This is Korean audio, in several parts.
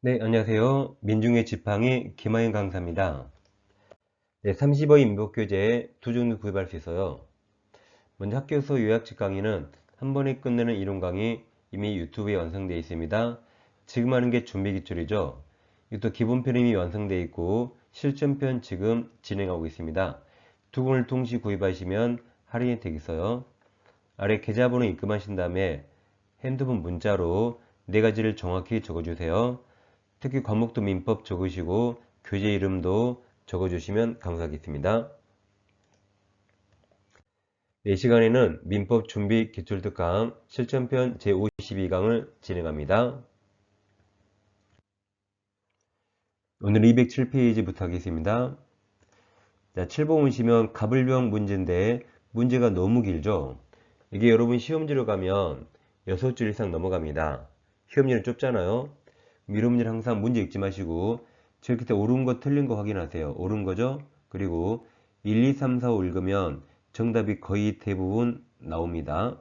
네, 안녕하세요. 민중의 지팡이 김하영 강사입니다. 네, 30억 인복교재 두 종류 구입할 수 있어요. 먼저 학교에서 요약집 강의는 한 번에 끝내는 이론 강의 이미 유튜브에 완성되어 있습니다. 지금 하는 게 준비 기출이죠. 이것도 기본편 이미 완성되어 있고 실전편 지금 진행하고 있습니다. 두 권을 동시 구입하시면 할인이 되겠어요. 아래 계좌번호 입금하신 다음에 핸드폰 문자로 네 가지를 정확히 적어주세요. 특히 과목도 민법 적으시고 교재 이름도 적어주시면 감사하겠습니다. 네 시간에는 민법 준비 기출특 강 실전편 제52강을 진행합니다. 오늘 207페이지부터 하겠습니다. 자, 7번 보시면 가불병 문제인데 문제가 너무 길죠? 이게 여러분 시험지로 가면 6줄 이상 넘어갑니다. 시험지는 좁잖아요. 이런 문제는 항상 문제 읽지 마시고 저렇게 때 옳은 거 틀린 거 확인하세요. 옳은 거죠? 그리고 1, 2, 3, 4, 5 읽으면 정답이 거의 대부분 나옵니다.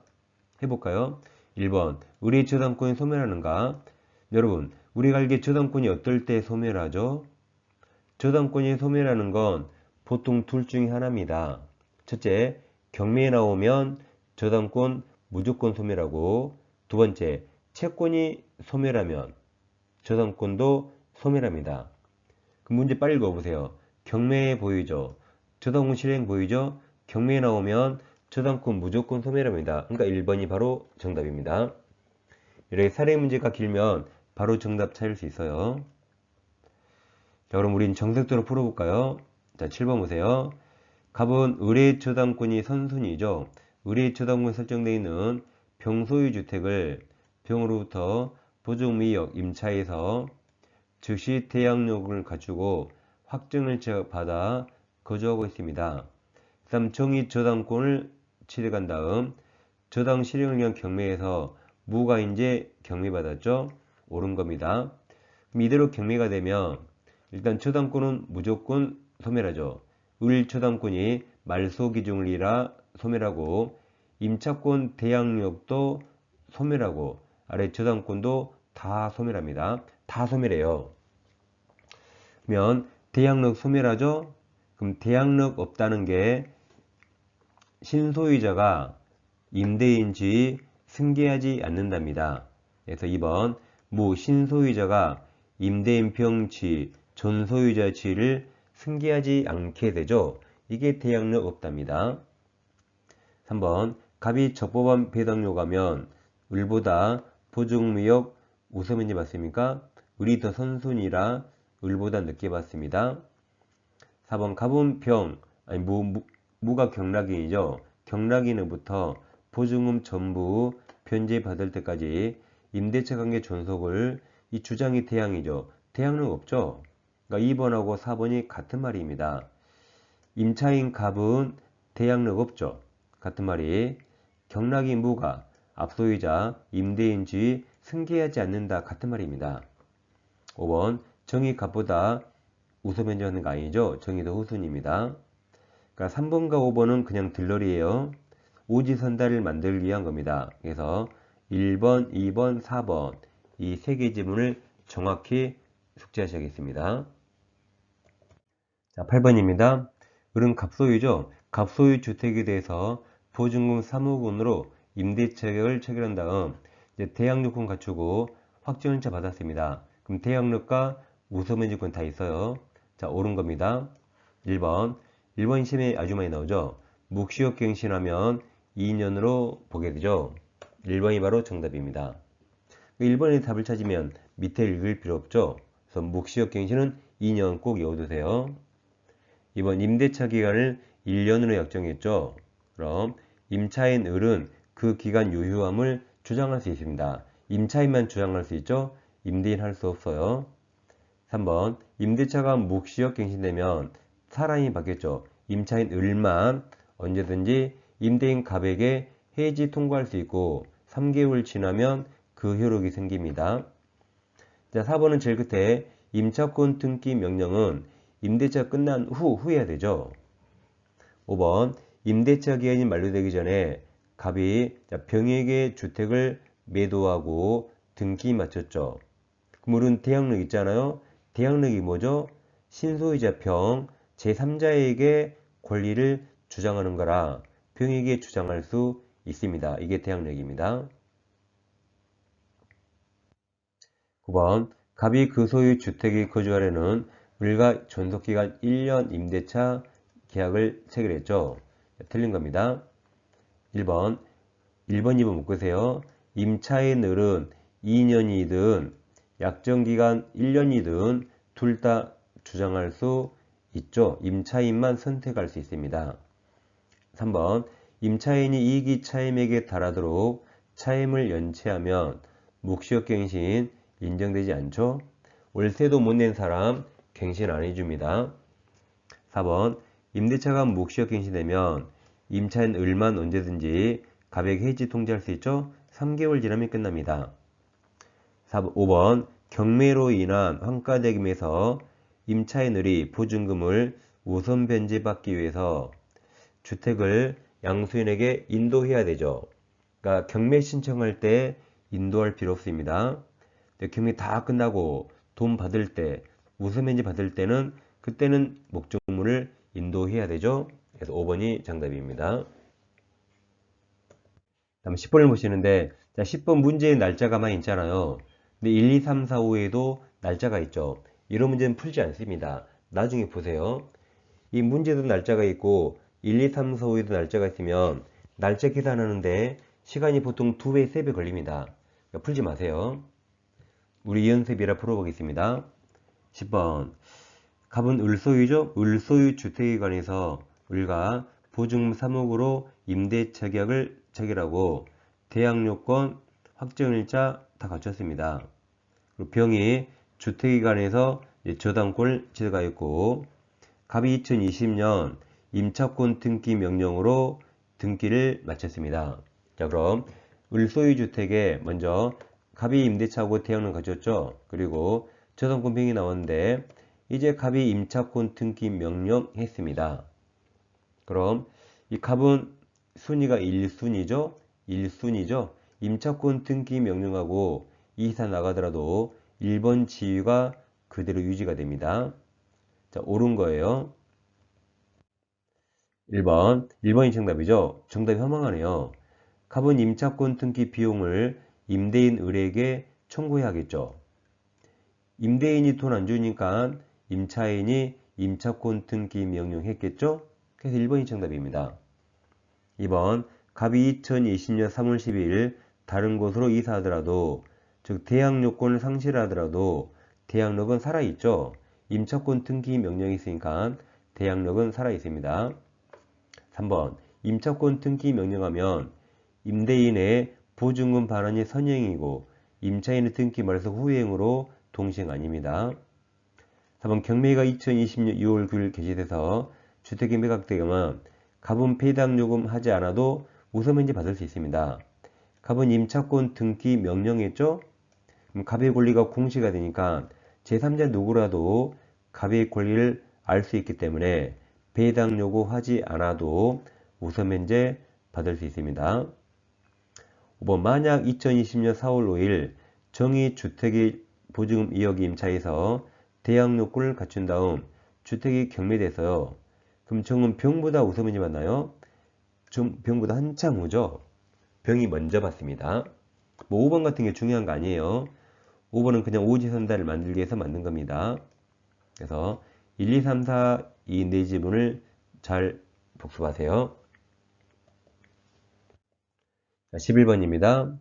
해볼까요? 1번 우리의 저당권이 소멸하는가? 여러분 우리가 알기에 저당권이 어떨 때 소멸하죠? 저당권이 소멸하는 건 보통 둘 중에 하나입니다. 첫째, 경매에 나오면 저당권 무조건 소멸하고 두 번째, 채권이 소멸하면 저당권도 소멸합니다. 그 문제 빨리 읽어보세요. 경매에 보이죠? 저당권 실행 보이죠? 경매에 나오면 저당권 무조건 소멸합니다. 그러니까 1번이 바로 정답입니다. 이렇게 사례 문제가 길면 바로 정답 찾을 수 있어요. 자, 그럼 우린 정색도로 풀어볼까요? 자, 7번 보세요. 갑은 의뢰 저당권이 선순위죠. 의뢰 저당권 설정되어 있는 병소유 주택을 병으로부터 보증미역 임차에서 즉시 대항력을 갖추고 확정을 받아 거주하고 있습니다. 그 다음 정의 저당권을 취득한 다음 저당 실행을 위한 경매에서 무가 이제 경매받았죠. 옳은 겁니다. 이대로 경매가 되면 일단 저당권은 무조건 소멸하죠. 을 저당권이 말소 기준이라 소멸하고 임차권 대항력도 소멸하고 아래 저당권도 다 소멸합니다. 다 소멸해요. 그러면 대항력 소멸하죠? 그럼 대항력 없다는 게 신소유자가 임대인지 승계하지 않는답니다. 그래서 2번 무 신소유자가 임대인 평치 전소유자 지를 승계하지 않게 되죠. 이게 대항력 없답니다. 3번 갑이 적법한 배당료 가면 을보다 보증무역 우선인지 맞습니까? 을이 더 선순이라 을보다 늦게 받습니다. 4번 가분평 아니 무, 무, 무가 경락인이죠. 경락인으로부터 보증금 전부 변제 받을 때까지 임대차 관계 존속을 이 주장이 대항이죠. 대항은 없죠. 그러니까 2번하고 4번이 같은 말입니다. 임차인 갑은 대항력 없죠. 같은 말이 경락인 무가 앞소유자 임대인주의 승계하지 않는다 같은 말입니다. 5번 정의 값보다 우선 변제하는 거 아니죠. 정의도 후순입니다. 그러니까 3번과 5번은 그냥 들러리예요. 오지선다를 만들기 위한 겁니다. 그래서 1번, 2번, 4번 이 세개 지문을 정확히 숙지하셔야겠습니다. 자, 8번입니다. 을은 갑소유죠. 갑소유 주택에 대해서 보증금 3억 원으로 임대차격을 체결한 다음 이제 대항력권 갖추고 확정차 받았습니다. 그럼 대항력과 우선면제권 다 있어요. 자, 옳은 겁니다. 1번. 1번 시험에 아주 많이 나오죠. 묵시역 갱신하면 2년으로 보게 되죠. 1번이 바로 정답입니다. 1번의 답을 찾으면 밑에 읽을 필요 없죠. 그래서 묵시역 갱신은 2년 꼭 외워두세요. 2번 임대차 기간을 1년으로 약정했죠. 그럼 임차인 을은 그 기간 유효함을 주장할 수 있습니다. 임차인만 주장할 수 있죠. 임대인 할 수 없어요. 3번 임대차가 묵시역 갱신되면 사람이 바뀌었죠. 임차인 을만 언제든지 임대인 갑에게 해지 통과할 수 있고 3개월 지나면 그 효력이 생깁니다. 자, 4번은 제일 끝에 임차권 등기 명령은 임대차 끝난 후 후해야 되죠. 5번 임대차 기한이 만료되기 전에 갑이 병에게 주택을 매도하고 등기 마쳤죠. 그물은 대항력 있잖아요. 대항력이 뭐죠? 신소유자 평 제3자에게 권리를 주장하는 거라 병에게 주장할 수 있습니다. 이게 대항력입니다. 9번 갑이 그 소유 주택의 거주하려는 을과 존속기간 1년 임대차 계약을 체결했죠. 틀린 겁니다. 1번 1번, 2번 묶으세요. 임차의 늘은 2년이든 약정기간 1년이든 둘 다 주장할 수 있죠. 임차인만 선택할 수 있습니다. 3번 임차인이 이익이 차임에게 달하도록 차임을 연체하면 묵시역갱신 인정되지 않죠. 월세도 못 낸 사람 갱신 안 해줍니다. 4번 임대차가 묵시역갱신되면 임차인 을만 언제든지 가백 해지 통지할 수 있죠. 3개월 지나면 끝납니다. 4번, 5번 경매로 인한 환가대금에서 임차인을이 보증금을 우선 변제받기 위해서 주택을 양수인에게 인도해야 되죠. 그러니까 경매 신청할 때 인도할 필요 없습니다. 경매 다 끝나고 돈 받을 때 우선 변제 받을 때는 그때는 목적물을 인도해야 되죠. 그래서 5번이 정답입니다. 다음 10번을 보시는데 자 10번 문제의 날짜가만 있잖아요. 근데 1, 2, 3, 4, 5에도 날짜가 있죠. 이런 문제는 풀지 않습니다. 나중에 보세요. 이 문제도 날짜가 있고 1, 2, 3, 4, 5에도 날짜가 있으면 날짜 계산하는데 시간이 보통 2배, 3배 걸립니다. 그러니까 풀지 마세요. 우리 연습이라 풀어보겠습니다. 10번 갑은 을소유죠? 을소유 주택에 관해서 보증금 3억으로 임대차 계약을 체결하고 대항 요건 확정일자 다 갖췄습니다. 병이 주택기관에서 저당권을 취득하였고 갑이 2020년 임차권 등기 명령으로 등기를 마쳤습니다. 자 그럼 을소유주택에 먼저 갑이 임대차하고 대항을 가졌죠. 그리고 저당권 병이 나왔는데 이제 갑이 임차권 등기 명령했습니다. 그럼 이 갑은 순위가 1순위죠. 1순위죠. 임차권 등기 명령하고 이사 나가더라도 1번 지위가 그대로 유지가 됩니다. 자, 옳은 거예요. 1번. 1번이 정답이죠. 정답이 허망하네요. 갑은 임차권 등기 비용을 임대인 을에게 청구해야겠죠. 임대인이 돈 안 주니까 임차인이 임차권 등기 명령했겠죠. 그래서 1번이 정답입니다. 2번 갑이 2020년 3월 12일 다른 곳으로 이사하더라도 즉 대항 요건을 상실하더라도 대항력은 살아있죠. 임차권 등기 명령이 있으니까 대항력은 살아있습니다. 3번 임차권 등기 명령하면 임대인의 보증금 반환이 선행이고 임차인의 등기 말소 후행으로 동시행 아닙니다. 4번 경매가 2020년 6월 9일 개시돼서 주택이 매각되면 갑은 폐당 요금 하지 않아도 우선면제 받을 수 있습니다. 갑은 임차권 등기 명령했죠? 갑의 권리가 공시가 되니까 제3자 누구라도 갑의 권리를 알 수 있기 때문에 배당 요구하지 않아도 우선 면제 받을 수 있습니다. 5번 만약 2020년 4월 5일 정의 주택이 보증금 2억 임차에서 대항 요건을 갖춘 다음 주택이 경매돼서요. 그럼 정은 병보다 우선문이 맞나요? 좀 병보다 한참 후죠. 병이 먼저 받습니다. 뭐 5번 같은 게 중요한 거 아니에요. 5번은 그냥 오지선다를 만들기 위해서 만든 겁니다. 그래서 1, 2, 3, 4, 이 네 지문을 잘 복습하세요. 11번입니다.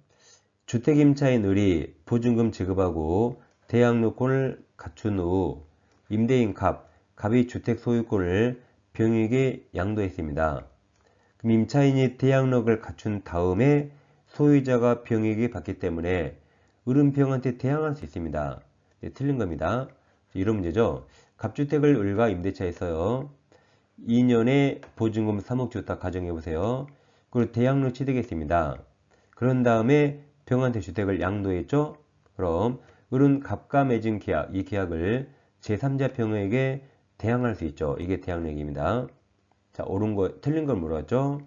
주택임차인 을이 보증금 지급하고 대항요건을 갖춘 후 임대인 갑, 갑이 주택 소유권을 병에게 양도했습니다. 그럼 임차인이 대항력을 갖춘 다음에 소유자가 병에게 받기 때문에 을은 병한테 대항할 수 있습니다. 네, 틀린 겁니다. 이런 문제죠. 갑주택을 을과 임대차에서요. 2년에 보증금 3억 주다 가정해 보세요. 그리고 대항력 취득했습니다. 그런 다음에 병한테 주택을 양도했죠. 그럼 을은 갑과 맺은 계약, 이 계약을 제3자 병에게 대항할 수 있죠. 이게 대항력입니다. 자, 옳은 거, 틀린 걸 물었죠?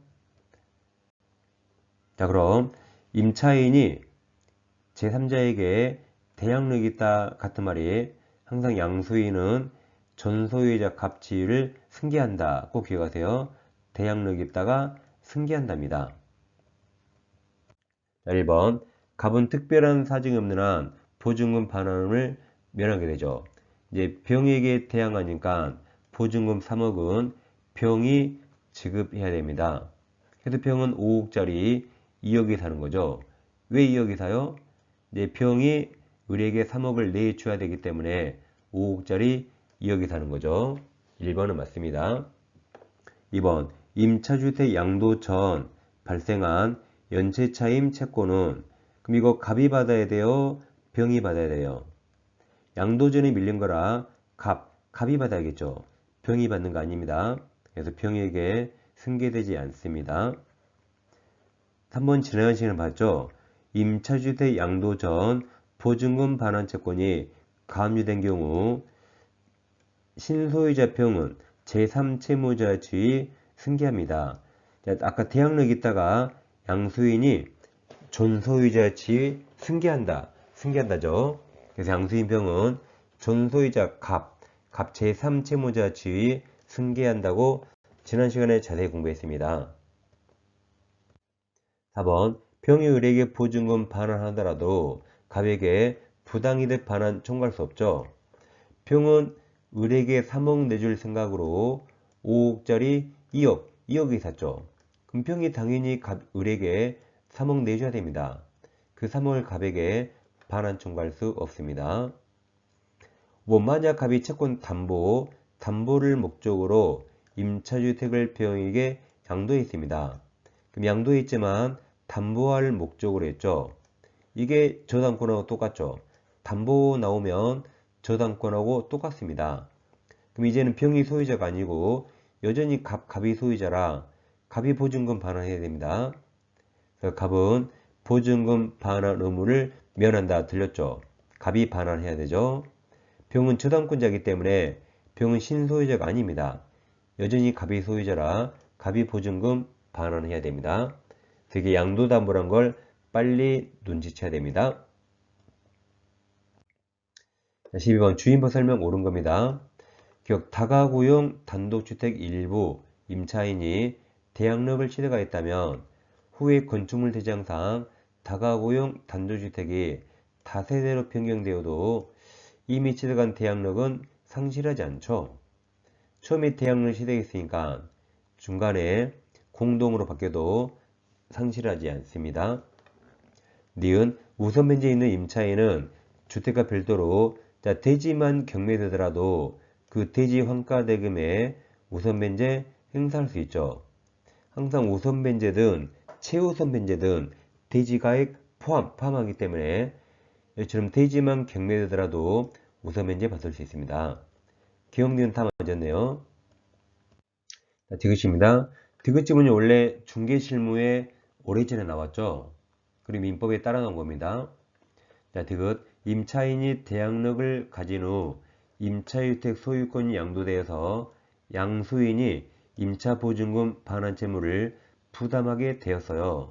자, 그럼 임차인이 제3자에게 대항력 있다 같은 말이 항상 양수인은 전소유자 값지를 승계한다. 꼭 기억하세요. 대항력 있다가 승계한답니다. 자, 1번 갑은 특별한 사정이 없는 한 보증금 반환을 면하게 되죠. 이제 병에게 대항하니까 보증금 3억은 병이 지급해야 됩니다. 그래서 병은 5억짜리 2억이 사는 거죠. 왜 2억이 사요? 이제 병이 의뢰에게 3억을 내줘야 되기 때문에 5억짜리 2억이 사는 거죠. 1번은 맞습니다. 2번 임차주택 양도 전 발생한 연체차임 채권은 그럼 이거 갑이 받아야 돼요? 병이 받아야 돼요? 양도전이 밀린 거라 갑, 갑이 받아야겠죠. 병이 받는 거 아닙니다. 그래서 병에게 승계되지 않습니다. 3번 지난 시간에 봤죠. 임차주택 양도 전 보증금 반환 채권이 가압류된 경우 신소유자 병은 제3채무자 주의 승계합니다. 아까 대항력 있다가 양수인이 존소유자 치 승계한다. 승계한다죠. 그래서 양수인 병은 존소유자 갑, 갑 제3 채무자 지위 승계한다고 지난 시간에 자세히 공부했습니다. 4번 병이 의뢰에게 보증금 반환하더라도 갑에게 부당이득 반환 청구할 수 없죠. 병은 의뢰에게 3억 내줄 생각으로 5억짜리 2억, 2억이 샀죠. 병이 당연히 갑 의뢰에게 3억 내줘야 됩니다. 그 3억을 갑에게 반환 청구할 수 없습니다. 뭐 만약 갑이 채권 담보, 담보를 목적으로 임차주택을 병에게 양도했습니다. 그럼 양도했지만 담보할 목적으로 했죠. 이게 저당권하고 똑같죠. 담보 나오면 저당권하고 똑같습니다. 그럼 이제는 병이 소유자가 아니고 여전히 갑, 갑이 소유자라 갑이 보증금 반환해야 됩니다. 갑은 보증금 반환 의무를 면한다 들렸죠. 갑이 반환해야 되죠. 병은 저당권자이기 때문에 병은 신소유자가 아닙니다. 여전히 갑이 소유자라 갑이 보증금 반환해야 됩니다. 되게 양도담보란 걸 빨리 눈치채야 됩니다. 12번 주인법 설명 옳은 겁니다. 기억 다가구용 단독주택 일부 임차인이 대항력을 취득하였다면 후에 건축물 대장상 다가구용 단독주택이 다세대로 변경되어도 이미 취득한 대항력은 상실하지 않죠. 처음에 대항력을 취득했으니까 중간에 공동으로 바뀌어도 상실하지 않습니다. 니은 우선 면제에 있는 임차인은 주택과 별도로 자, 대지만 경매되더라도 그 대지 환가 대금에 우선 면제 행사할 수 있죠. 항상 우선 면제든 최우선 면제든 대지가액 포함, 포함하기 때문에 이처럼 대지만 경매되더라도 우선 면제 받을 수 있습니다. 기억니은 다 맞았네요. 자, 디귿입니다. 디귿지문이 원래 중개실무에 오래전에 나왔죠. 그리고 민법에 따라 나온 겁니다. 자, 디귿 임차인이 대항력을 가진 후 임차주택 소유권이 양도되어서 양수인이 임차보증금 반환 채무를 부담하게 되었어요.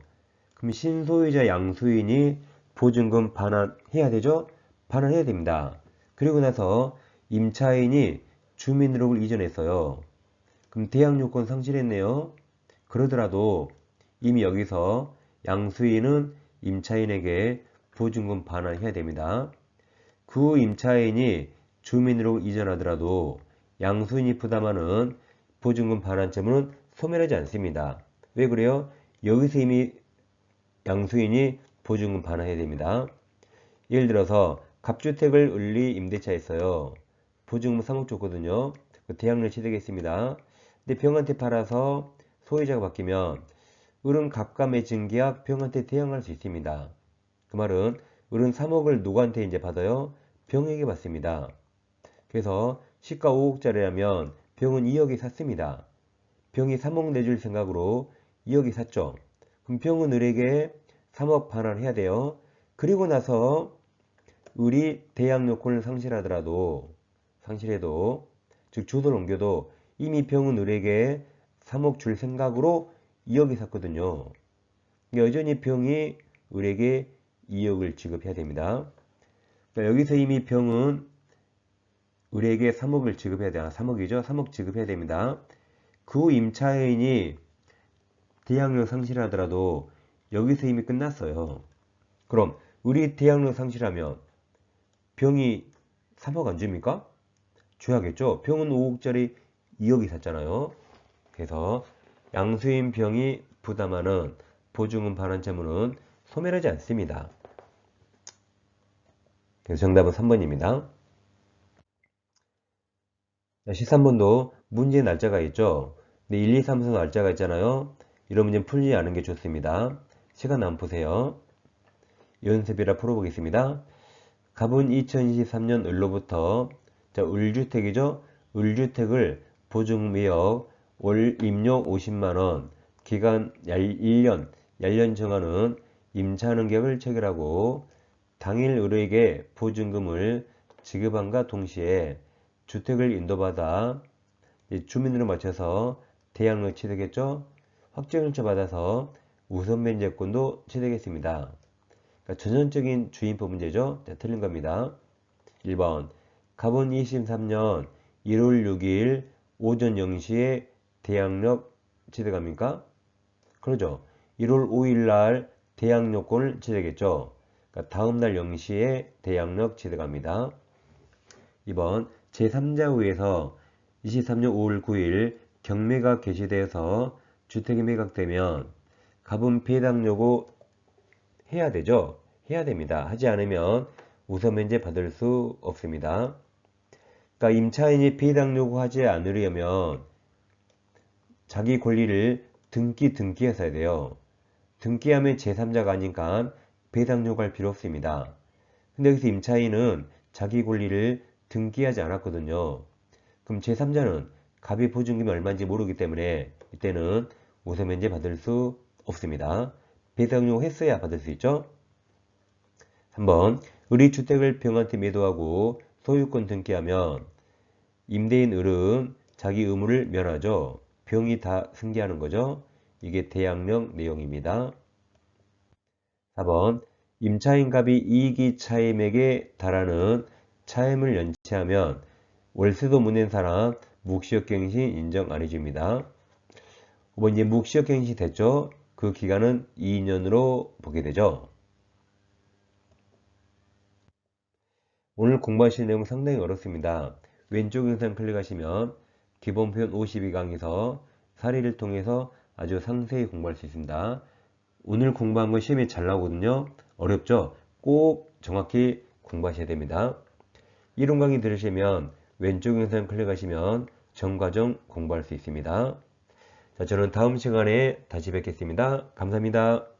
그럼 신소유자 양수인이 보증금 반환해야 되죠? 반환해야 됩니다. 그리고 나서 임차인이 주민등록을 이전했어요. 그럼 대항 요건 상실했네요. 그러더라도 이미 여기서 양수인은 임차인에게 보증금 반환해야 됩니다. 그 임차인이 주민으로 이전하더라도 양수인이 부담하는 보증금 반환 채무는 소멸하지 않습니다. 왜 그래요? 여기서 이미 양수인이 보증금 반환해야 됩니다. 예를 들어서 갑주택을 을리 임대차했어요. 보증금 3억 줬거든요. 그 대항을 취득했습니다. 근데 병한테 팔아서 소유자가 바뀌면 을은 갑과 맺은 계약 병한테 대항할 수 있습니다. 그 말은 을은 3억을 누구한테 이제 받아요? 병에게 받습니다. 그래서 시가 5억짜리라면 병은 2억이 샀습니다. 병이 3억 내줄 생각으로 2억이 샀죠. 병은 을에게 3억 반환 해야 돼요. 그리고 나서 을이 대항 요건을 상실하더라도 상실해도 즉 주소를 옮겨도 이미 병은 을에게 3억 줄 생각으로 2억이 샀거든요. 여전히 병이 을에게 2억을 지급해야 됩니다. 그러니까 여기서 이미 병은 우리에게 3억을 지급해야 되나? 3억이죠? 3억 지급해야 됩니다. 그 임차인이 대항력 상실하더라도 여기서 이미 끝났어요. 그럼 우리 대항력 상실하면 병이 3억 안 줍니까? 줘야겠죠? 병은 5억짜리 2억이 샀잖아요. 그래서 양수인 병이 부담하는 보증금 반환 채무는 소멸하지 않습니다. 그래서 정답은 3번입니다. 13번도 문제 날짜가 있죠. 근데 1, 2, 3, 4 날짜가 있잖아요. 이런 문제는 풀지 않은 게 좋습니다. 시간 안 보세요. 연습이라 풀어보겠습니다. 갑은 2023년 을로부터 자, 을주택이죠. 을주택을 보증미역 월 임료 50만원 기간 1년 1년 정하는 임차능격을 체결하고 당일 을에게 보증금을 지급함과 동시에 주택을 인도받아 주민으로 맞춰서 대양력 취득했죠. 확정일자 받아서 우선 면제권도 취득했습니다. 그러니까 전형적인 주인법 문제죠. 자, 틀린 겁니다. 1번 가본 23년 1월 6일 오전 0시에 대양력 취득합니까? 그러죠. 1월 5일 날 대양력권을 취득했죠. 그러니까 다음 날 0시에 대양력 취득합니다. 2번 제3자 후에서 23년 5월 9일 경매가 개시돼서 주택이 매각되면 가분 피해당 요구 해야 되죠. 해야 됩니다. 하지 않으면 우선 면제 받을 수 없습니다. 그러니까 임차인이 피해당 요구하지 않으려면 자기 권리를 등기 등기해서 해야 돼요. 등기하면 제3자가 아니까 배당 요구할 필요 없습니다. 근데 여기서 임차인은 자기 권리를 등기하지 않았거든요. 그럼 제3자는 갑의 보증금이 얼마인지 모르기 때문에 이때는 우선 면제 받을 수 없습니다. 요구 했어야 받을 수 있죠. 3번 을이 주택을 병한테 매도하고 소유권 등기하면 임대인 을은 자기 의무를 면하죠. 병이 다 승계하는 거죠. 이게 대항력 내용입니다. 4번 임차인갑이 이익이 차임에게 달하는 차임을 연체하면 월세도 못 낸 사람 묵시역갱신 인정 안 해줍니다. 5번 이제 묵시역갱신 됐죠? 그 기간은 2년으로 보게 되죠. 오늘 공부하실 내용 상당히 어렵습니다. 왼쪽 영상 클릭하시면 기본 표현 52강에서 사례를 통해서 아주 상세히 공부할 수 있습니다. 오늘 공부한 건 시험에 잘 나오거든요. 어렵죠? 꼭 정확히 공부하셔야 됩니다. 이론 강의 들으시면 왼쪽 영상 클릭하시면 전과정 공부할 수 있습니다. 자, 저는 다음 시간에 다시 뵙겠습니다. 감사합니다.